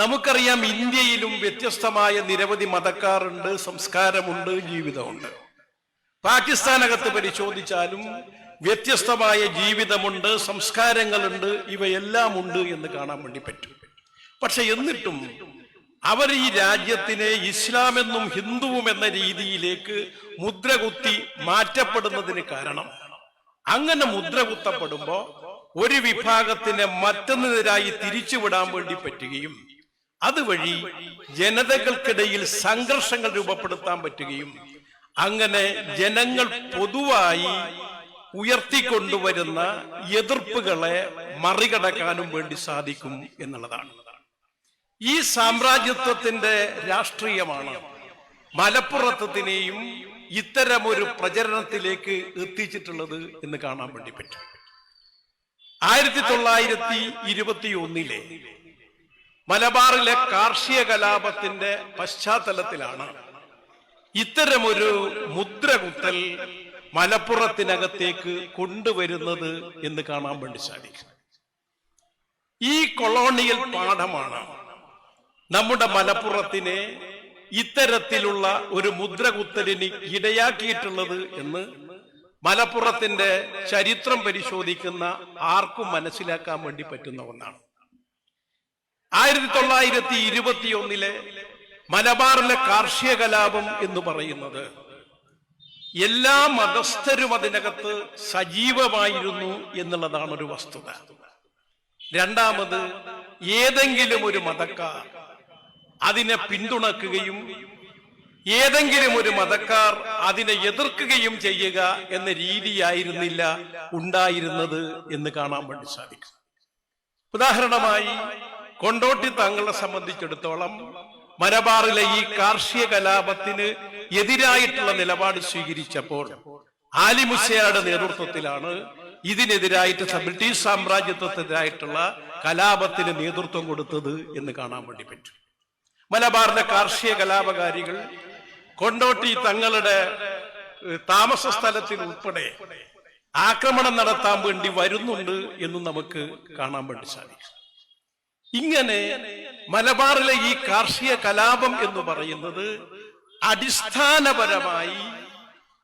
നമുക്കറിയാം ഇന്ത്യയിലും വ്യത്യസ്തമായ നിരവധി മതക്കാരുണ്ട് സംസ്കാരമുണ്ട് ജീവിതമുണ്ട്. പാകിസ്ഥാനകത്ത് പരിശോധിച്ചാലും വ്യത്യസ്തമായ ജീവിതമുണ്ട് സംസ്കാരങ്ങളുണ്ട് ഇവയെല്ലാം ഉണ്ട് എന്ന് കാണാൻ വേണ്ടി പറ്റും. പക്ഷെ എന്നിട്ടും അവർ ഈ രാജ്യത്തിനെ ഇസ്ലാമെന്നും ഹിന്ദുവും എന്ന രീതിയിലേക്ക് മുദ്രകുത്തി മാറ്റപ്പെടുന്നതിന് കാരണം അങ്ങനെ മുദ്ര കുത്തപ്പെടുമ്പോ ഒരു വിഭാഗത്തിനെ മറ്റൊന്നിനെതിരായി തിരിച്ചുവിടാൻ വേണ്ടി പറ്റുകയും അതുവഴി ജനതകൾക്കിടയിൽ സംഘർഷങ്ങൾ രൂപപ്പെടുത്താൻ പറ്റുകയും അങ്ങനെ ജനങ്ങൾ പൊതുവായി ഉയർത്തിക്കൊണ്ടുവരുന്ന എതിർപ്പുകളെ മറികടക്കാനും വേണ്ടി സാധിക്കും എന്നുള്ളതാണ്. ഈ സാമ്രാജ്യത്വത്തിന്റെ രാഷ്ട്രീയമാണ് മലപ്പുറത്തിനെയും ഇത്തരമൊരു പ്രചരണത്തിലേക്ക് എത്തിച്ചിട്ടുള്ളത് എന്ന് കാണാൻ വേണ്ടി പറ്റും. ആയിരത്തി തൊള്ളായിരത്തി ഇരുപത്തി ഒന്നിലെ മലബാറിലെ കാർഷിക കലാപത്തിന്റെ പശ്ചാത്തലത്തിലാണ്. ഇത്തരമൊരു മുദ്രകുത്തൽ മലപ്പുറത്തിനകത്തേക്ക് കൊണ്ടുവരുന്നത് എന്ന് കാണാൻ വേണ്ടി സാധിക്കും. ഈ കൊളോണിയൽ പാഠമാണ് നമ്മുടെ മലപ്പുറത്തിനെ ഇത്തരത്തിലുള്ള ഒരു മുദ്രകുത്തലിന് ഇടയാക്കിയിട്ടുള്ളത് എന്ന് മലപ്പുറത്തിന്റെ ചരിത്രം പരിശോധിക്കുന്ന ആർക്കും മനസ്സിലാക്കാൻ വേണ്ടി പറ്റുന്ന ഒന്നാണ്. ആയിരത്തി തൊള്ളായിരത്തി ഇരുപത്തിയൊന്നിലെ മലബാറിലെ കാർഷിക കലാപം എന്ന് പറയുന്നത് എല്ലാ മതസ്ഥരും അതിനകത്ത് സജീവമായിരുന്നു എന്നുള്ളതാണ് ഒരു വസ്തുത. രണ്ടാമത് ഏതെങ്കിലും ഒരു മതക്കാർ അതിനെ പിന്തുണക്കുകയും ഏതെങ്കിലും ഒരു മതക്കാർ അതിനെ എതിർക്കുകയും ചെയ്യുക എന്ന രീതിയായിരുന്നില്ല ഉണ്ടായിരുന്നത് എന്ന് കാണാൻ വേണ്ടി സാധിക്കും. ഉദാഹരണമായി കൊണ്ടോട്ടി തങ്ങളെ സംബന്ധിച്ചിടത്തോളം മലബാറിലെ ഈ കാർഷിക കലാപത്തിന് എതിരായിട്ടുള്ള നിലപാട് സ്വീകരിച്ചപ്പോൾ ആലിമുസയുടെ നേതൃത്വത്തിലാണ് ഇതിനെതിരായിട്ട് ബ്രിട്ടീഷ് സാമ്രാജ്യത്വത്തിനെതിരായിട്ടുള്ള കലാപത്തിന് നേതൃത്വം കൊടുത്തത് എന്ന് കാണാൻ വേണ്ടി പറ്റും. മലബാറിലെ കാർഷിക കലാപകാരികൾ കൊണ്ടോട്ടി തങ്ങളുടെ താമസ സ്ഥലത്തിൽ ഉൾപ്പെടെ ആക്രമണം നടത്താൻ വേണ്ടി വരുന്നുണ്ട് എന്ന് നമുക്ക് കാണാൻ വേണ്ടി സാധിക്കും. ഇങ്ങനെ മലബാറിലെ ഈ കാർഷിക കലാപം എന്ന് പറയുന്നത് അടിസ്ഥാനപരമായി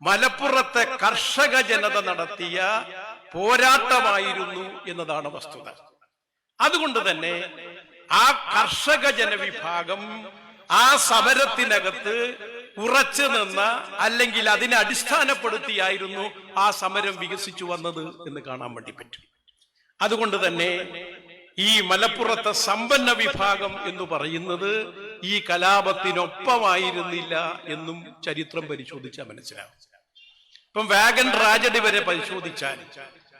മലപ്പുറത്തെ കർഷക ജനത നടത്തിയ പോരാട്ടമായിരുന്നു എന്നതാണ് വസ്തുത. അതുകൊണ്ട് തന്നെ ആ കർഷക ജനവിഭാഗം ആ സമരത്തിനകത്ത് ഉറച്ചു നിന്ന അല്ലെങ്കിൽ അതിനെ അടിസ്ഥാനപ്പെടുത്തിയായിരുന്നു ആ സമരം വികസിച്ചു വന്നത് എന്ന് കാണാൻ വേണ്ടി പറ്റും. അതുകൊണ്ട് തന്നെ ഈ മലപ്പുറത്തെ സമ്പന്ന വിഭാഗം എന്ന് പറയുന്നത് ഈ കലാപത്തിനൊപ്പമായിരുന്നില്ല എന്നും ചരിത്രം പരിശോധിച്ചാൽ മനസ്സിലാവും. ഇപ്പം വാഗൻ ട്രാജഡി വരെ പരിശോധിച്ചാൽ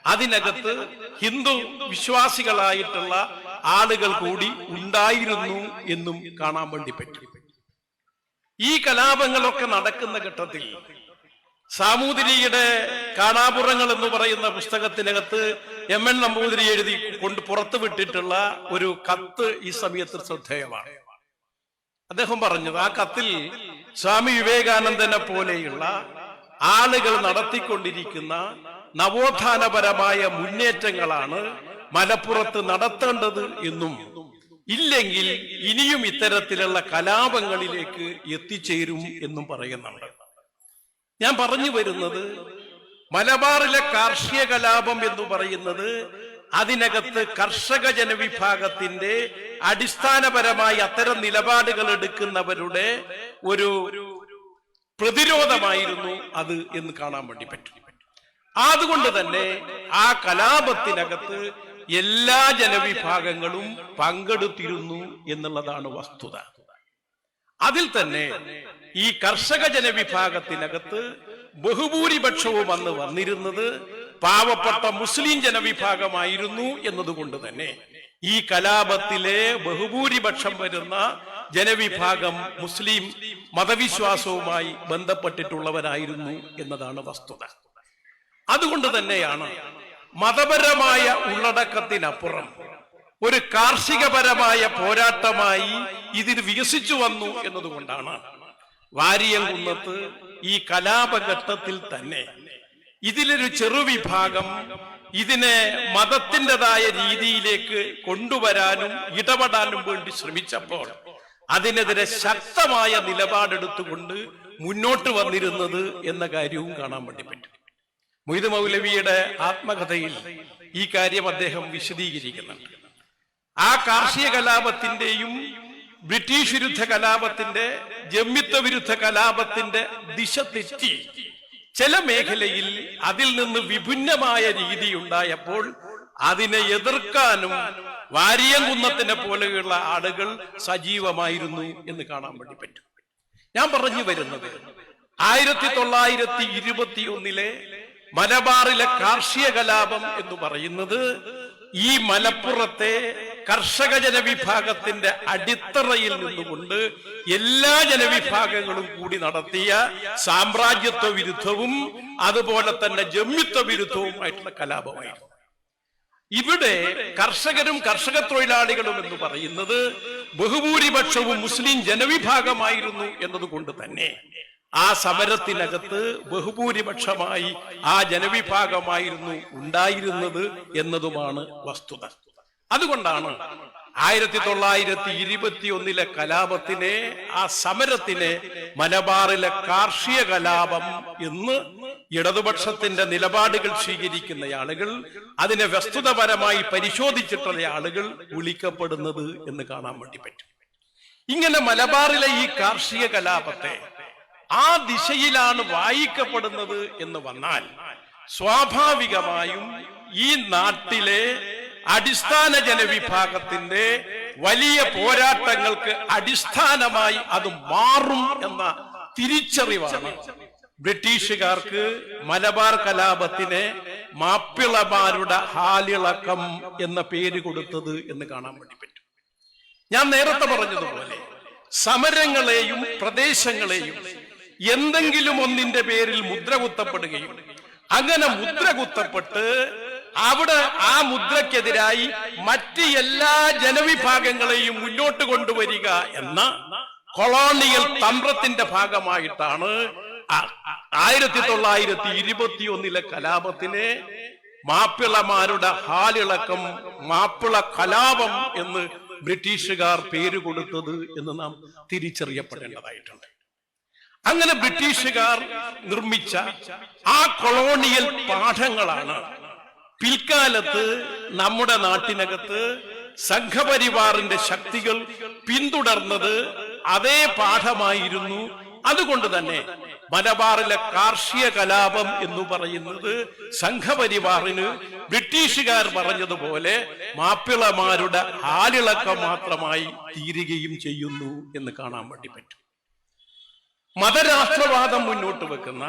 അതിനകത്ത് ഹിന്ദു വിശ്വാസികളായിട്ടുള്ള ആളുകൾ കൂടി ഉണ്ടായിരുന്നു എന്നും കാണാൻ വേണ്ടി പറ്റും. ഈ കലാപങ്ങളൊക്കെ നടക്കുന്ന ഘട്ടത്തിൽ സാമൂതിരിയുടെ കാണാപുറങ്ങൾ എന്ന് പറയുന്ന പുസ്തകത്തിനകത്ത് എം എൻ നമ്പൂതിരി എഴുതി കൊണ്ട് പുറത്തു വിട്ടിട്ടുള്ള ഒരു കത്ത് ഈ സമയത്ത് ശ്രദ്ധേയമാണ്. അദ്ദേഹം പറഞ്ഞത് ആ കത്തിൽ സ്വാമി വിവേകാനന്ദനെ പോലെയുള്ള ആളുകൾ നടത്തിക്കൊണ്ടിരിക്കുന്ന നവോത്ഥാനപരമായ മുന്നേറ്റങ്ങളാണ് മലപ്പുറത്ത് നടത്തേണ്ടത് എന്നും ഇല്ലെങ്കിൽ ഇനിയും ഇത്തരത്തിലുള്ള കലാപങ്ങളിലേക്ക് എത്തിച്ചേരും എന്നും പറയുന്നുണ്ട്. ഞാൻ പറഞ്ഞു വരുന്നത് മലബാറിലെ കാർഷിക കലാപം എന്ന് പറയുന്നത് അതിനകത്ത് കർഷക ജനവിഭാഗത്തിന്റെ അടിസ്ഥാനപരമായി അത്തരം നിലപാടുകൾ എടുക്കുന്നവരുടെ ഒരു പ്രതിരോധമായിരുന്നു അത് എന്ന് കാണാൻ വേണ്ടി പറ്റും. അതുകൊണ്ട് തന്നെ ആ കലാപത്തിനകത്ത് എല്ലാ ജനവിഭാഗങ്ങളും പങ്കെടുത്തിരുന്നു എന്നുള്ളതാണ് വസ്തുത. അതിൽ തന്നെ ഈ കർഷക ജനവിഭാഗത്തിനകത്ത് ബഹുഭൂരിപക്ഷവും അന്ന് വന്നിരുന്നത് പാവപ്പെട്ട മുസ്ലിം ജനവിഭാഗമായിരുന്നു എന്നതുകൊണ്ട് തന്നെ. ഈ കലാപത്തിലെ ബഹുഭൂരിപക്ഷം വരുന്ന ജനവിഭാഗം മുസ്ലിം മതവിശ്വാസവുമായി ബന്ധപ്പെട്ടിട്ടുള്ളവരായിരുന്നു എന്നതാണ് വസ്തുത. അതുകൊണ്ട് തന്നെയാണ് മതപരമായ ഉള്ളടക്കത്തിനപ്പുറം ഒരു കാർഷികപരമായ പോരാട്ടമായി ഇതിന് വികസിച്ചു വന്നു എന്നതുകൊണ്ടാണ്. വാരിയംകുന്നത്ത് ഈ കലാപഘട്ടത്തിൽ തന്നെ ഇതിലൊരു ചെറുവിഭാഗം ഇതിനെ മതത്തിന്റെതായ രീതിയിലേക്ക് കൊണ്ടുവരാനും ഇടപെടാനും വേണ്ടി ശ്രമിച്ചപ്പോൾ അതിനെതിരെ ശക്തമായ നിലപാടെടുത്തുകൊണ്ട് മുന്നോട്ട് വന്നിരുന്നത് എന്ന കാര്യവും കാണാൻ വേണ്ടി പറ്റും. മൊയ്ത് മൗലവിയുടെ ആത്മകഥയിൽ ഈ കാര്യം അദ്ദേഹം വിശദീകരിക്കുന്നുണ്ട്. ആ കാർഷിക കലാപത്തിന്റെയും ബ്രിട്ടീഷ് വിരുദ്ധ കലാപത്തിന്റെ ജമ്മിത്വ വിരുദ്ധ കലാപത്തിന്റെ ദിശ തെറ്റി. ചില മേഖലയിൽ അതിൽ നിന്ന് വിഭിന്നമായ രീതി ഉണ്ടായപ്പോൾ അതിനെ എതിർക്കാനും വാരിയംകുന്നത്തിനെ പോലെയുള്ള ആളുകൾ സജീവമായിരുന്നു എന്ന് കാണാൻ വേണ്ടി പറ്റും. ഞാൻ പറഞ്ഞു വരുന്നത് ആയിരത്തി തൊള്ളായിരത്തി ഇരുപത്തി ഒന്നിലെ മലബാറിലെ കാർഷിക കലാപം എന്ന് പറയുന്നത് ഈ മലപ്പുറത്തെ കർഷക ജനവിഭാഗത്തിന്റെ അടിത്തറയിൽ നിന്നുകൊണ്ട് എല്ലാ ജനവിഭാഗങ്ങളും കൂടി നടത്തിയ സാമ്രാജ്യത്വ വിരുദ്ധവും അതുപോലെ തന്നെ ജമ്മിത്വ വിരുദ്ധവുമായിട്ടുള്ള കലാപമായിരുന്നു. ഇവിടെ കർഷകരും കർഷക തൊഴിലാളികളും എന്ന് പറയുന്നത് ബഹുഭൂരിപക്ഷവും മുസ്ലിം ജനവിഭാഗമായിരുന്നു എന്നതുകൊണ്ട് തന്നെ. ആ സമരത്തിനകത്ത് ബഹുഭൂരിപക്ഷമായി ആ ജനവിഭാഗമായിരുന്നു ഉണ്ടായിരുന്നത് എന്നതുമാണ് വസ്തുത. അതുകൊണ്ടാണ് ആയിരത്തി തൊള്ളായിരത്തി ഇരുപത്തി ഒന്നിലെ കലാപത്തിനെ ആ സമരത്തിനെ മലബാറിലെ കാർഷിക കലാപം എന്ന് ഇടതുപക്ഷത്തിന്റെ നിലപാടുകൾ സ്വീകരിക്കുന്ന ആളുകൾ അതിനെ വസ്തുതപരമായി പരിശോധിച്ചിട്ടുള്ള ആളുകൾ വിളിക്കപ്പെടുന്നത് എന്ന് കാണാൻ വേണ്ടി പറ്റും. ഇങ്ങനെ മലബാറിലെ ഈ കാർഷിക കലാപത്തെ ആ ദിശയിലാണ് വായിക്കപ്പെടുന്നത് എന്ന് വന്നാൽ സ്വാഭാവികമായും ഈ നാട്ടിലെ അടിസ്ഥാന ജനവിഭാഗത്തിന്റെ വലിയ പോരാട്ടങ്ങൾക്ക് അടിസ്ഥാനമായി അത് മാറും എന്ന തിരിച്ചറിവാണ്. ബ്രിട്ടീഷുകാർക്ക് മലബാർ കലാപത്തിനെ മാപ്പിളമാരുടെ ഹാലിളക്കം എന്ന പേര് കൊടുത്തത് എന്ന് കാണാൻ വേണ്ടി പറ്റും. ഞാൻ നേരത്തെ പറഞ്ഞതുപോലെ സമരങ്ങളെയും പ്രദേശങ്ങളെയും എന്തെങ്കിലും ഒന്നിന്റെ പേരിൽ മുദ്ര കുത്തപ്പെടുകയും അങ്ങനെ മുദ്ര കുത്തപ്പെട്ട് അവിടെ ആ മുദ്രക്കെതിരായി മറ്റ് എല്ലാ ജനവിഭാഗങ്ങളെയും മുന്നോട്ട് കൊണ്ടുവരിക എന്ന കൊളോണിയൽ തന്ത്രത്തിന്റെ ഭാഗമായിട്ടാണ് ആയിരത്തി തൊള്ളായിരത്തി ഇരുപത്തി ഒന്നിലെ കലാപത്തിനെ മാപ്പിളമാരുടെ ഹാലിളക്കം മാപ്പിള കലാപം എന്ന് ബ്രിട്ടീഷുകാർ പേര് കൊടുത്തത് എന്ന് നാം തിരിച്ചറിയപ്പെടേണ്ടതായിട്ടുണ്ട്. അങ്ങനെ ബ്രിട്ടീഷുകാർ നിർമ്മിച്ച ആ കൊളോണിയൽ പാഠങ്ങളാണ് പിൽക്കാലത്ത് നമ്മുടെ നാട്ടിനകത്ത് സംഘപരിവാറിന്റെ ശക്തികൾ പിന്തുടർന്നത് അതേ പാഠമായിരുന്നു. അതുകൊണ്ട് തന്നെ മലബാറിലെ കാർഷിക കലാപം എന്ന് പറയുന്നത് സംഘപരിവാറിന് ബ്രിട്ടീഷുകാർ പറഞ്ഞതുപോലെ മാപ്പിളമാരുടെ ആലിളക്കം മാത്രമായി തീരുകയും ചെയ്യുന്നു എന്ന് കാണാൻ വേണ്ടി പറ്റും. മതരാഷ്ട്രവാദം മുന്നോട്ട് വെക്കുന്ന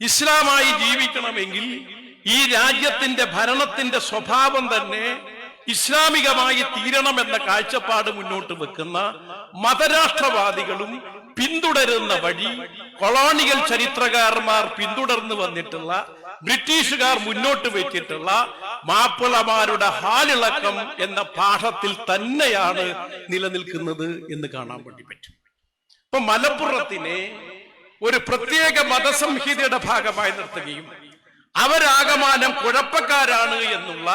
ഇസ്ലാമായി ജീവിക്കണമെങ്കിൽ ഈ രാജ്യത്തിന്റെ ഭരണത്തിന്റെ സ്വഭാവം തന്നെ ഇസ്ലാമികമായി തീരണം എന്ന കാഴ്ചപ്പാട് മുന്നോട്ട് വെക്കുന്ന മതരാഷ്ട്രവാദികളും പിന്തുടരുന്ന വഴി കൊളോണിയൽ ചരിത്രകാരന്മാർ പിന്തുടർന്നു വന്നിട്ടുള്ള ബ്രിട്ടീഷുകാർ മുന്നോട്ട് വെച്ചിട്ടുള്ള മാപ്പിളമാരുടെ ഹാലിളക്കം എന്ന പാഠത്തിൽ തന്നെയാണ് നിലനിൽക്കുന്നത് എന്ന് കാണാൻ വേണ്ടി പറ്റും. ഇപ്പൊ മലപ്പുറത്തിനെ ഒരു പ്രത്യേക മതസംഹിതയുടെ ഭാഗമായി നിർത്തുകയും അവരാകമാനം കുഴപ്പക്കാരാണ് എന്നുള്ള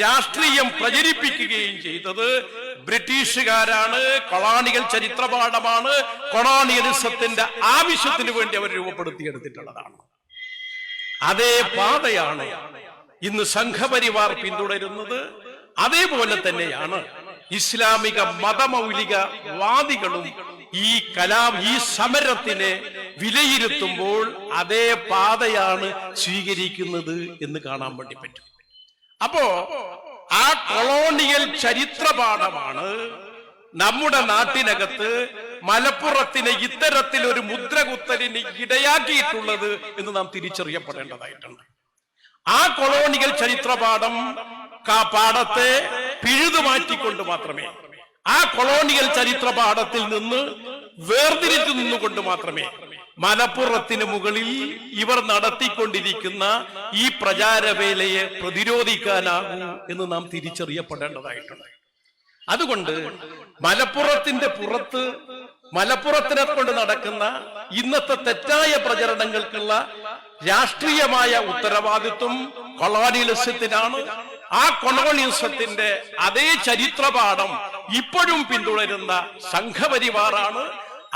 രാഷ്ട്രീയം പ്രചരിപ്പിക്കുകയും ചെയ്തത്. ബ്രിട്ടീഷുകാരാണ് കൊളാണികൾ ചരിത്രപാഠമാണ് കൊളോണിയലിസത്തിന്റെ ആവശ്യത്തിന് വേണ്ടി അവർ രൂപപ്പെടുത്തിയെടുത്തിട്ടുള്ളതാണ്. അതേ പാതയാണ് ഇന്ന് സംഘപരിവാർ പിന്തുടരുന്നത്. അതേപോലെ തന്നെയാണ് ഇസ്ലാമിക മതമൗലിക വാദികളും ഈ കലാ ഈ സമരത്തിനെ വിലയിരുത്തുമ്പോൾ അതേ പാതയാണ് സ്വീകരിക്കുന്നത് എന്ന് കാണാൻ വേണ്ടി പറ്റും. അപ്പോ ആ കൊളോണിയൽ ചരിത്രപാഠമാണ് നമ്മുടെ നാട്ടിനകത്ത് മലപ്പുറത്തിന് ഇത്തരത്തിൽ ഒരു മുദ്രകുത്തലിന് ഇടയാക്കിയിട്ടുള്ളത് എന്ന് നാം തിരിച്ചറിയപ്പെടേണ്ടതായിട്ടുണ്ട്. ആ കൊളോണിയൽ ചരിത്രപാഠം പാഠത്തെ പിഴുതു മാറ്റിക്കൊണ്ട് മാത്രമേ ആ കൊളോണിയൽ ചരിത്ര പാഠത്തിൽ നിന്ന് വേർതിരിച്ചു നിന്നുകൊണ്ട് മാത്രമേ മലപ്പുറത്തിന് മുകളിൽ ഇവർ നടത്തിക്കൊണ്ടിരിക്കുന്ന ഈ പ്രചാരവേലയെ പ്രതിരോധിക്കാനാകൂ എന്ന് നാം തിരിച്ചറിയപ്പെടേണ്ടതായിട്ടുണ്ട്. അതുകൊണ്ട് മലപ്പുറത്തിന്റെ പുറത്ത് മലപ്പുറത്തിനെ കൊണ്ട് നടക്കുന്ന ഇന്നത്തെ തെറ്റായ പ്രചരണങ്ങൾക്കുള്ള രാഷ്ട്രീയമായ ഉത്തരവാദിത്വം കൊളോണിയലിസത്തിനാണ്. ആ കൊളോണിയലിസത്തിന്റെ അതേ ചരിത്രപാഠം ഇപ്പോഴും പിന്തുടരുന്ന സംഘപരിവാറാണ്.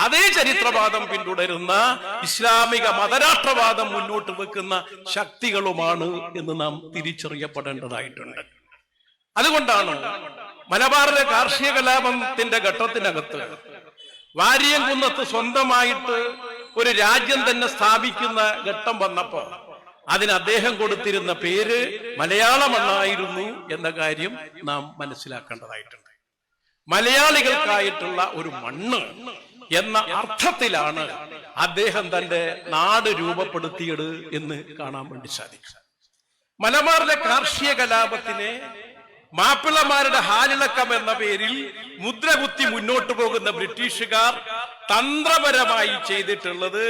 അതേ ചരിത്രവാദം പിന്തുടരുന്ന ഇസ്ലാമിക മതരാഷ്ട്രവാദം മുന്നോട്ട് വെക്കുന്ന ശക്തികളുമാണ് എന്ന് നാം തിരിച്ചറിയപ്പെടേണ്ടതായിട്ടുണ്ട്. അതുകൊണ്ടാണ് മലബാറിലെ കാർഷിക കലാപത്തിന്റെ ഘട്ടത്തിനകത്ത് വാരിയംകുന്നത്ത് സ്വന്തമായിട്ട് ഒരു രാജ്യം തന്നെ സ്ഥാപിക്കുന്ന ഘട്ടം വന്നപ്പോ അതിന് അദ്ദേഹം കൊടുത്തിരുന്ന പേര് മലയാളമണ്ണായിരുന്നു എന്ന കാര്യം നാം മനസ്സിലാക്കേണ്ടതായിട്ടുണ്ട്. മലയാളികൾക്കായിട്ടുള്ള ഒരു മണ്ണ് എന്ന അർത്ഥത്തിലാണ് അദ്ദേഹം തന്റെ നാട് രൂപപ്പെടുത്തിയത് എന്ന് കാണാൻ വേണ്ടി സാധിക്കും. മലബാറിലെ കാർഷിക കലാപത്തിനെ മാപ്പിളമാരുടെ ഹാലിളക്കം എന്ന പേരിൽ മുദ്രകുത്തി മുന്നോട്ട് പോകുന്ന ബ്രിട്ടീഷുകാർ തന്ത്രപരമായി ചെയ്തിട്ടുള്ളത്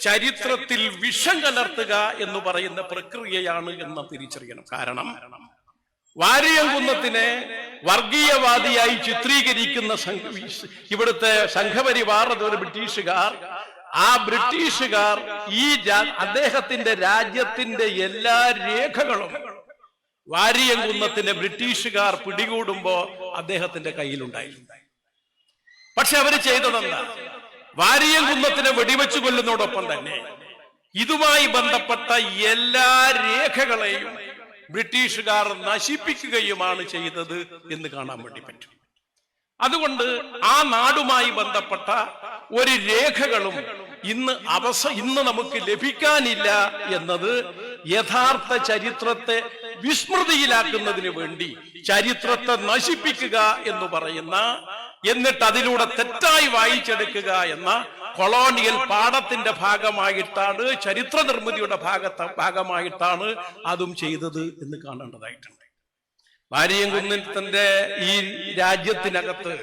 ചരിത്രത്തിൽ വിഷം കലർത്തുക എന്ന് പറയുന്ന പ്രക്രിയയാണ് എന്ന് തിരിച്ചറിയണം. കാരണം വാരിയംകുന്നത്തിനെ വർഗീയവാദിയായി ചിത്രീകരിക്കുന്ന ഇവിടുത്തെ സംഘപരിവാർ അതൊരു ബ്രിട്ടീഷുകാർ ആ ബ്രിട്ടീഷുകാർ ഈ അദ്ദേഹത്തിന്റെ രാജ്യത്തിന്റെ എല്ലാ രേഖകളും വാരിയംകുന്നത്തിനെ ബ്രിട്ടീഷുകാർ പിടികൂടുമ്പോ അദ്ദേഹത്തിന്റെ കയ്യിലുണ്ടായിരുന്നു പക്ഷെ അവർ ചെയ്തതെന്താ? വാരിയംകുന്നത്തിനെ വെടിവെച്ചു കൊല്ലുന്നതോടൊപ്പം തന്നെ ഇതുമായി ബന്ധപ്പെട്ട എല്ലാ രേഖകളെയും ബ്രിട്ടീഷുകാർ നശിപ്പിക്കുകയുമാണ് ചെയ്തത് എന്ന് കാണാൻ വേണ്ടി പറ്റും. അതുകൊണ്ട് ആ നാടുമായി ബന്ധപ്പെട്ട ഒരു രേഖകളും ഇന്ന് അവസ ഇന്ന് നമുക്ക് ലഭിക്കാനില്ല എന്നത് യഥാർത്ഥ ചരിത്രത്തെ വിസ്മൃതിയിലാക്കുന്നതിന് വേണ്ടി ചരിത്രത്തെ നശിപ്പിക്കുക എന്ന് പറയുന്ന എന്നിട്ട് അതിലൂടെ തെറ്റായി വായിച്ചെടുക്കുക എന്ന കൊളോണിയൽ പാഠത്തിന്റെ ഭാഗമായിട്ടാണ് ചരിത്ര നിർമ്മിതിയുടെ ഭാഗത്ത ഭാഗമായിട്ടാണ് അതും ചെയ്തത് എന്ന് കാണേണ്ടതായിട്ടുണ്ട്. ഭാര്യയും തന്റെ ഈ രാജ്യത്തിനകത്ത്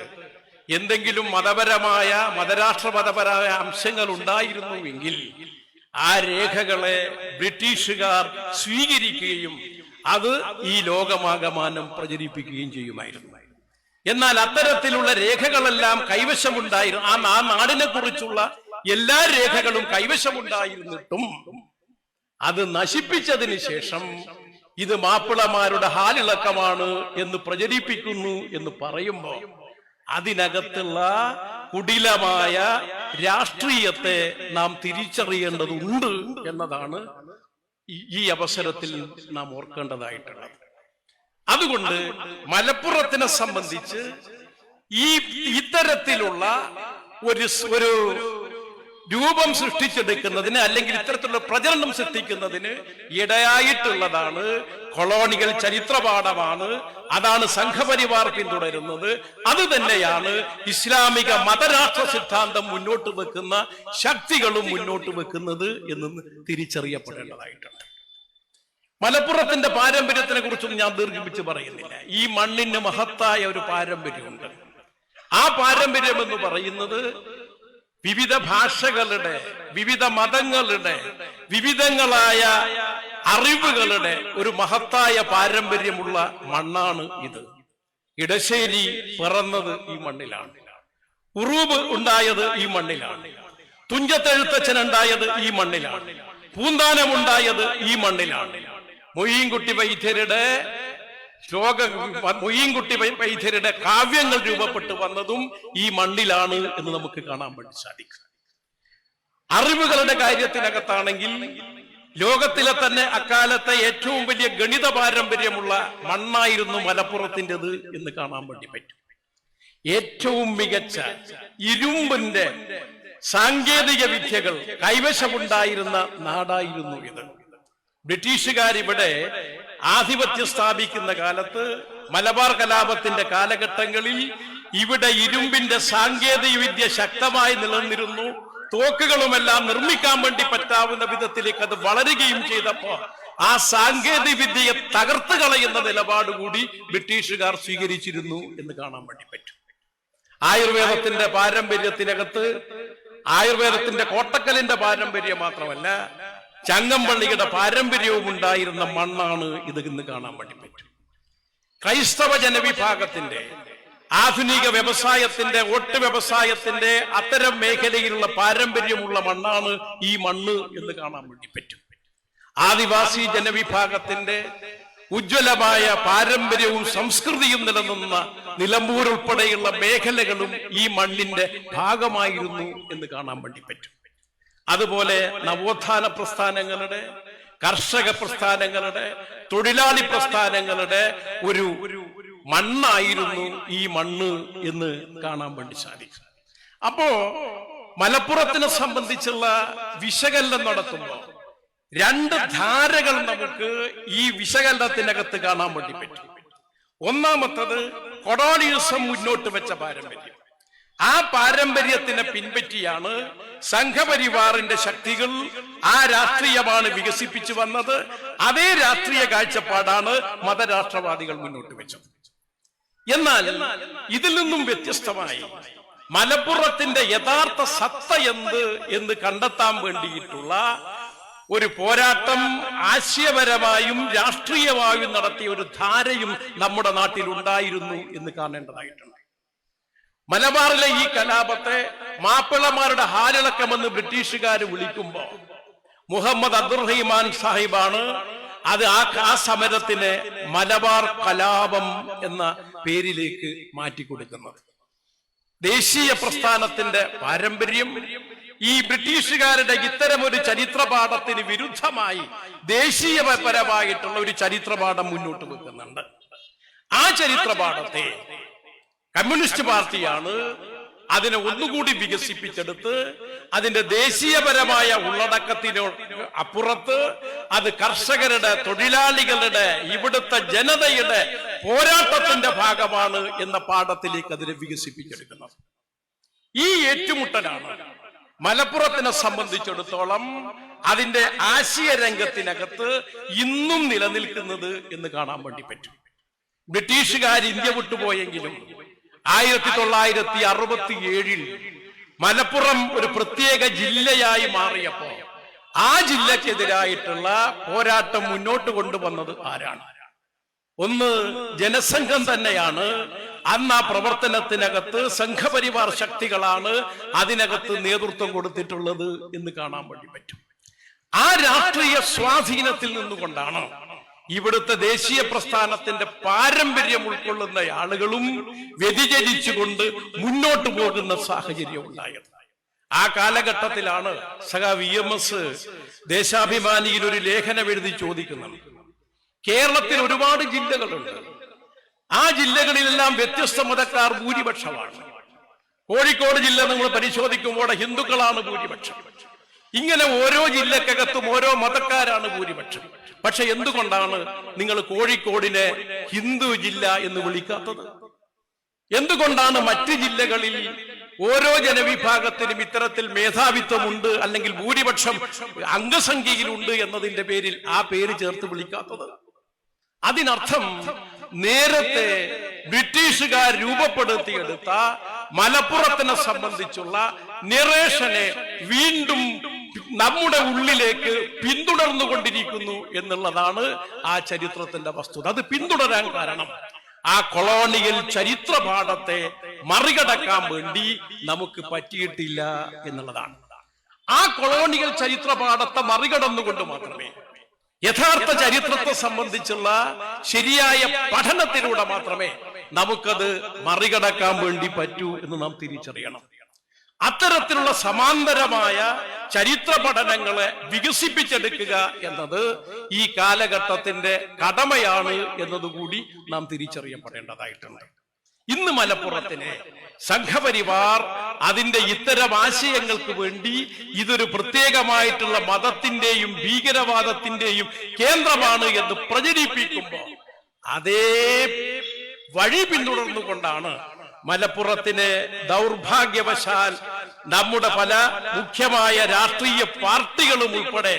എന്തെങ്കിലും മതപരമായ മതരാഷ്ട്രമതപരമായ അംശങ്ങൾ ഉണ്ടായിരുന്നുവെങ്കിൽ ആ രേഖകളെ ബ്രിട്ടീഷുകാർ സ്വീകരിക്കുകയും അത് ഈ ലോകമാകമാനം പ്രചരിപ്പിക്കുകയും ചെയ്യുമായിരുന്നു. എന്നാൽ അത്തരത്തിലുള്ള രേഖകളെല്ലാം കൈവശമുണ്ടായിരുന്നു ആ ആ നാടിനെ കുറിച്ചുള്ള എല്ലാ രേഖകളും കൈവശമുണ്ടായിരുന്നിട്ടും അത് നശിപ്പിച്ചതിന് ശേഷം ഇത് മാപ്പിളമാരുടെ ഹാലിളക്കമാണ് എന്ന് പ്രചരിപ്പിക്കുന്നു എന്ന് പറയുമ്പോൾ അതിനകത്തുള്ള കുടിലമായ രാഷ്ട്രീയത്തെ നാം തിരിച്ചറിയേണ്ടതുണ്ട് എന്നതാണ് ഈ- അവസരത്തിൽ നാം ഓർക്കേണ്ടതായിട്ടുള്ളത്. അതുകൊണ്ട് മലപ്പുറത്തിനെ സംബന്ധിച്ച് ഈ ഇത്തരത്തിലുള്ള ഒരു ഒരു രൂപം സൃഷ്ടിച്ചെടുക്കുന്നതിന് അല്ലെങ്കിൽ ഇത്തരത്തിലുള്ള പ്രചരണം സൃഷ്ടിക്കുന്നതിന് ഇടയായിട്ടുള്ളതാണ് കൊളോണികൾ ചരിത്രപാഠമാണ്. അതാണ് സംഘപരിവാർ പിന്തുടരുന്നത്. അത് തന്നെയാണ് ഇസ്ലാമിക മതരാഷ്ട്ര സിദ്ധാന്തം മുന്നോട്ട് വെക്കുന്ന ശക്തികളും മുന്നോട്ട് വെക്കുന്നത് എന്ന് തിരിച്ചറിയപ്പെടേണ്ടതായിട്ടുണ്ട്. മലപ്പുറത്തിന്റെ പാരമ്പര്യത്തിനെ കുറിച്ചൊന്നും ഞാൻ ദീർഘിപ്പിച്ച് പറയുന്നില്ല. ഈ മണ്ണിന് മഹത്തായ ഒരു പാരമ്പര്യമുണ്ട്. ആ പാരമ്പര്യം എന്ന് പറയുന്നത് വിവിധ ഭാഷകളുടെ വിവിധ മതങ്ങളുടെ വിവിധങ്ങളായ അറിവുകളുടെ ഒരു മഹത്തായ പാരമ്പര്യമുള്ള മണ്ണാണ് ഇത്. ഇടശ്ശേരി പിറന്നത് ഈ മണ്ണിലാണ്. ഉറൂബ് ഉണ്ടായത് ഈ മണ്ണിലാണ്. തുഞ്ചത്തെഴുത്തച്ഛൻ ഉണ്ടായത് ഈ മണ്ണിലാണ്. പൂന്താനം ഉണ്ടായത് ഈ മണ്ണിലാണ്. മൊയ്യൻകുട്ടി വൈദ്യരുടെ ശ്ലോക മൊയ്യൻകുട്ടി വൈദ്യരുടെ കാവ്യങ്ങൾ രൂപപ്പെട്ടു വന്നതും ഈ മണ്ണിലാണ് എന്ന് നമുക്ക് കാണാൻ വേണ്ടി സാധിക്കും. അറിവുകളുടെ കാര്യത്തിനകത്താണെങ്കിൽ ലോകത്തിലെ തന്നെ അക്കാലത്തെ ഏറ്റവും വലിയ ഗണിത പാരമ്പര്യമുള്ള മണ്ണായിരുന്നു മലപ്പുറത്തിന്റെത് എന്ന് കാണാൻ വേണ്ടി പറ്റും. ഏറ്റവും മികച്ച ഇരുമ്പിന്റെ സാങ്കേതിക വിദ്യകൾ കൈവശമുണ്ടായിരുന്ന നാടായിരുന്നു ഇത്. ബ്രിട്ടീഷുകാർ ഇവിടെ ആധിപത്യം സ്ഥാപിക്കുന്ന കാലത്ത് മലബാർ കലാപത്തിന്റെ കാലഘട്ടങ്ങളിൽ ഇവിടെ ഇരുമ്പിന്റെ സാങ്കേതിക വിദ്യ ശക്തമായി നിലനിന്നിരുന്നു. തോക്കുകളുമെല്ലാം നിർമ്മിക്കാൻ വേണ്ടി പറ്റാവുന്ന വിധത്തിലേക്ക് അത് വളരുകയും ചെയ്തപ്പോ ആ സാങ്കേതിക വിദ്യയെ തകർത്ത് കളയുന്ന നിലപാട് കൂടി ബ്രിട്ടീഷുകാർ സ്വീകരിച്ചിരുന്നു എന്ന് കാണാൻ വേണ്ടി പറ്റും. ആയുർവേദത്തിന്റെ പാരമ്പര്യത്തിനകത്ത് ആയുർവേദത്തിന്റെ കോട്ടക്കലിന്റെ പാരമ്പര്യം മാത്രമല്ല ചങ്ങമ്പള്ളിയുടെ പാരമ്പര്യവും ഉണ്ടായിരുന്ന മണ്ണാണ് ഇത് ഇന്ന് കാണാൻ വേണ്ടി പറ്റും. ക്രൈസ്തവ ജനവിഭാഗത്തിന്റെ ആധുനിക വ്യവസായത്തിന്റെ ഒട്ട് വ്യവസായത്തിന്റെ അത്തരം മേഖലയിലുള്ള പാരമ്പര്യമുള്ള മണ്ണാണ് ഈ മണ്ണ് എന്ന് കാണാൻ വേണ്ടി പറ്റും. ആദിവാസി ജനവിഭാഗത്തിന്റെ ഉജ്ജ്വലമായ പാരമ്പര്യവും സംസ്കൃതിയും നിലനിന്ന നിലമ്പൂർ ഉൾപ്പെടെയുള്ള മേഖലകളും ഈ മണ്ണിന്റെ ഭാഗമായിരുന്നു എന്ന് കാണാൻ വേണ്ടി പറ്റും. അതുപോലെ നവോത്ഥാന പ്രസ്ഥാനങ്ങളുടെ കർഷക പ്രസ്ഥാനങ്ങളുടെ തൊഴിലാളി പ്രസ്ഥാനങ്ങളുടെ ഒരു മണ്ണായിരുന്നു ഈ മണ്ണ് എന്ന് കാണാൻ വേണ്ടി സാധിക്കും. അപ്പോ മലപ്പുറത്തിനെ സംബന്ധിച്ചുള്ള വിശകലനം നടത്തുമ്പോൾ രണ്ട് ധാരകൾ നമുക്ക് ഈ വിശകലനത്തിനകത്ത് കാണാൻ വേണ്ടി പറ്റും. ഒന്നാമത്തത് കൊളോണിയസം മുന്നോട്ട് വെച്ച പാരമ്പര്യം. ആ പാരമ്പര്യത്തിനെ പിൻപറ്റിയാണ് സംഘപരിവാറിന്റെ ശക്തികൾ ആ രാഷ്ട്രീയമാണ് വികസിപ്പിച്ചു വന്നത്. അതേ രാഷ്ട്രീയ കാഴ്ചപ്പാടാണ് മതരാഷ്ട്രവാദികൾ മുന്നോട്ട് വെച്ചത്. എന്നാൽ ഇതിൽ നിന്നും വ്യത്യസ്തമായി മലപ്പുറത്തിന്റെ യഥാർത്ഥ സത്ത എന്ത് എന്ന് കണ്ടെത്താൻ വേണ്ടിയിട്ടുള്ള ഒരു പോരാട്ടം ആശയപരമായും രാഷ്ട്രീയമായും നടത്തിയ ഒരു ധാരയും നമ്മുടെ നാട്ടിൽ ഉണ്ടായിരുന്നു എന്ന് കാണേണ്ടതായിട്ടുണ്ട്. മലബാറിലെ ഈ കലാപത്തെ മാപ്പിളമാരുടെ ഹാലിളക്കമെന്ന് ബ്രിട്ടീഷുകാർ വിളിക്കുമ്പോൾ മുഹമ്മദ് അബ്ദുറഹിമാൻ സാഹിബാണ് അത് ആ ആ സമരത്തിന് മലബാർ കലാപം എന്ന പേരിലേക്ക് മാറ്റിക്കൊടുക്കുന്നത്. ദേശീയ പ്രസ്ഥാനത്തിന്റെ പാരമ്പര്യം ഈ ബ്രിട്ടീഷുകാരുടെ ഇത്തരം ഒരു ചരിത്രപാഠത്തിന് വിരുദ്ധമായി ദേശീയപരമായിട്ടുള്ള ഒരു ചരിത്രപാഠം മുന്നോട്ട് വെക്കുന്നുണ്ട്. ആ ചരിത്രപാഠത്തെ കമ്മ്യൂണിസ്റ്റ് പാർട്ടിയാണ് അതിനെ ഒന്നുകൂടി വികസിപ്പിച്ചെടുത്ത് അതിന്റെ ദേശീയപരമായ ഉള്ളടക്കത്തിനോ അപ്പുറത്ത് അത് കർഷകരുടെ തൊഴിലാളികളുടെ ഇവിടുത്തെ ജനതയുടെ പോരാട്ടത്തിന്റെ ഭാഗമാണ് എന്ന പാഠത്തിലേക്ക് അതിനെ വികസിപ്പിച്ചെടുക്കുന്നത്. ഈ ഏറ്റുമുട്ടലാണ് മലപ്പുറത്തിനെ സംബന്ധിച്ചിടത്തോളം അതിന്റെ ആശയ രംഗത്തിനകത്ത് ഇന്നും നിലനിൽക്കുന്നത് എന്ന് കാണാൻ വേണ്ടി പറ്റും. ബ്രിട്ടീഷുകാർ ഇന്ത്യ വിട്ടുപോയെങ്കിലും ആയിരത്തി തൊള്ളായിരത്തി അറുപത്തി ഏഴിൽ മലപ്പുറം ഒരു പ്രത്യേക ജില്ലയായി മാറിയപ്പോ ആ ജില്ലക്കെതിരായിട്ടുള്ള പോരാട്ടം മുന്നോട്ട് കൊണ്ടുവന്നത് ആരാണ്? ഒന്ന് ജനസംഘം തന്നെയാണ്. അന്ന് ആ പ്രവർത്തനത്തിനകത്ത് സംഘപരിവാർ ശക്തികളാണ് അതിനകത്ത് നേതൃത്വം കൊടുത്തിട്ടുള്ളത് എന്ന് കാണാൻ വേണ്ടി പറ്റും. ആ രാഷ്ട്രീയ സ്വാധീനത്തിൽ നിന്നുകൊണ്ടാണ് ഇവിടുത്തെ ദേശീയ പ്രസ്ഥാനത്തിന്റെ പാരമ്പര്യം ഉൾക്കൊള്ളുന്ന ആളുകളും വ്യതിചരിച്ചുകൊണ്ട് മുന്നോട്ട് പോകുന്ന സാഹചര്യം ഉണ്ടായത്. ആ കാലഘട്ടത്തിലാണ് സഹ വി എം എസ് ദേശാഭിമാനിയിൽ ഒരു ലേഖനം എഴുതി ചോദിക്കുന്നത്. കേരളത്തിൽ ഒരുപാട് ജില്ലകളുണ്ട്. ആ ജില്ലകളിലെല്ലാം വ്യത്യസ്ത മതക്കാർ ഭൂരിപക്ഷമാണ്. കോഴിക്കോട് ജില്ല നിങ്ങൾ പരിശോധിക്കുമ്പോൾ ഹിന്ദുക്കളാണ് ഭൂരിപക്ഷം. ഇങ്ങനെ ഓരോ ജില്ലക്കകത്തും ഓരോ മതക്കാരാണ് ഭൂരിപക്ഷം. പക്ഷെ എന്തുകൊണ്ടാണ് നിങ്ങൾ കോഴിക്കോടിനെ ഹിന്ദു ജില്ല എന്ന് വിളിക്കാത്തത്? എന്തുകൊണ്ടാണ് മറ്റ് ജില്ലകളിൽ ഓരോ ജനവിഭാഗത്തിനും ഇത്തരത്തിൽ മേധാവിത്വമുണ്ട് അല്ലെങ്കിൽ ഭൂരിപക്ഷം അംഗസംഖ്യയിലുണ്ട് എന്നതിന്റെ പേരിൽ ആ പേര് ചേർത്ത് വിളിക്കാത്തത്? അതിനർത്ഥം നേരത്തെ ബ്രിട്ടീഷുകാർ രൂപപ്പെടുത്തിയെടുത്ത മലപ്പുറത്തിനെ സംബന്ധിച്ചുള്ള നിറേഷനെ വീണ്ടും നമ്മുടെ ഉള്ളിലേക്ക് പിന്തുടർന്നു കൊണ്ടിരിക്കുന്നു എന്നുള്ളതാണ് ആ ചരിത്രത്തിന്റെ വസ്തുത. അത് പിന്തുടരാൻ കാരണം ആ കൊളോണിയൽ ചരിത്ര പാഠത്തെ മറികടക്കാൻ വേണ്ടി നമുക്ക് പറ്റിയിട്ടില്ല എന്നുള്ളതാണ്. ആ കൊളോണിയൽ ചരിത്ര പാഠത്തെ മറികടന്നുകൊണ്ട് മാത്രമേ യഥാർത്ഥ ചരിത്രത്തെ സംബന്ധിച്ചുള്ള ശരിയായ പഠനത്തിലൂടെ മാത്രമേ നമുക്കത് മറികടക്കാൻ വേണ്ടി പറ്റൂ എന്ന് നാം തിരിച്ചറിയണം. അത്തരത്തിലുള്ള സമാന്തരമായ ചരിത്ര പഠനങ്ങളെ വികസിപ്പിച്ചെടുക്കുക എന്നത് ഈ കാലഘട്ടത്തിന്റെ കടമയാണ് എന്നതുകൂടി നാം തിരിച്ചറിയപ്പെടേണ്ടതായിട്ടുണ്ട്. ഇന്ന് മലപ്പുറത്തിന് സംഘപരിവാർ അതിന്റെ ഇത്തരം ആശയങ്ങൾക്ക് വേണ്ടി ഇതൊരു പ്രത്യേകമായിട്ടുള്ള മതത്തിന്റെയും ഭീകരവാദത്തിന്റെയും കേന്ദ്രമാണ് എന്ന് പ്രചരിപ്പിക്കുമ്പോൾ അതേ വഴി പിന്തുടർന്നുകൊണ്ടാണ് മലപ്പുറത്തിനെ ദൗർഭാഗ്യവശാൽ നമ്മുടെ പല മുഖ്യമായ രാഷ്ട്രീയ പാർട്ടികളും ഉൾപ്പെടെ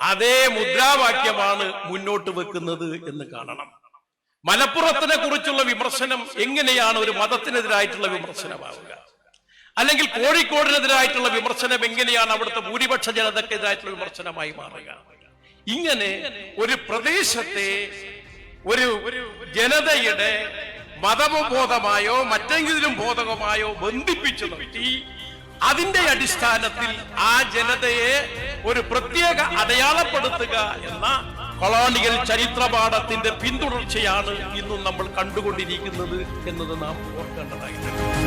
അതേ മുദ്രാവാക്യമാണ് മുന്നോട്ട് വെക്കുന്നത് എന്ന് കാണണം. മലപ്പുറത്തിനെ കുറിച്ചുള്ള വിമർശനം എങ്ങനെയാണ് ഒരു മതത്തിനെതിരായിട്ടുള്ള വിമർശനമാവുക? അല്ലെങ്കിൽ കോഴിക്കോടിനെതിരായിട്ടുള്ള വിമർശനം എങ്ങനെയാണ് അവിടുത്തെ ഭൂരിപക്ഷ ജനതക്കെതിരായിട്ടുള്ള വിമർശനമായി മാറുക? ഇങ്ങനെ ഒരു പ്രദേശത്തെ ഒരു ജനതയുടെ മതബോധമായോ മറ്റെങ്കിലും ബോധകമായോ ബന്ധിപ്പിച്ചു നിർത്തി അതിന്റെ അടിസ്ഥാനത്തിൽ ആ ജനതയെ ഒരു പ്രത്യേക അടയാളപ്പെടുത്തുക എന്ന കൊളോണിയൽ ചരിത്രപാഠത്തിന്റെ പിന്തുടർച്ചയാണ് ഇന്നും നമ്മൾ കണ്ടുകൊണ്ടിരിക്കുന്നത് എന്നത് നാം ഓർക്കേണ്ടതായിട്ടുണ്ട്.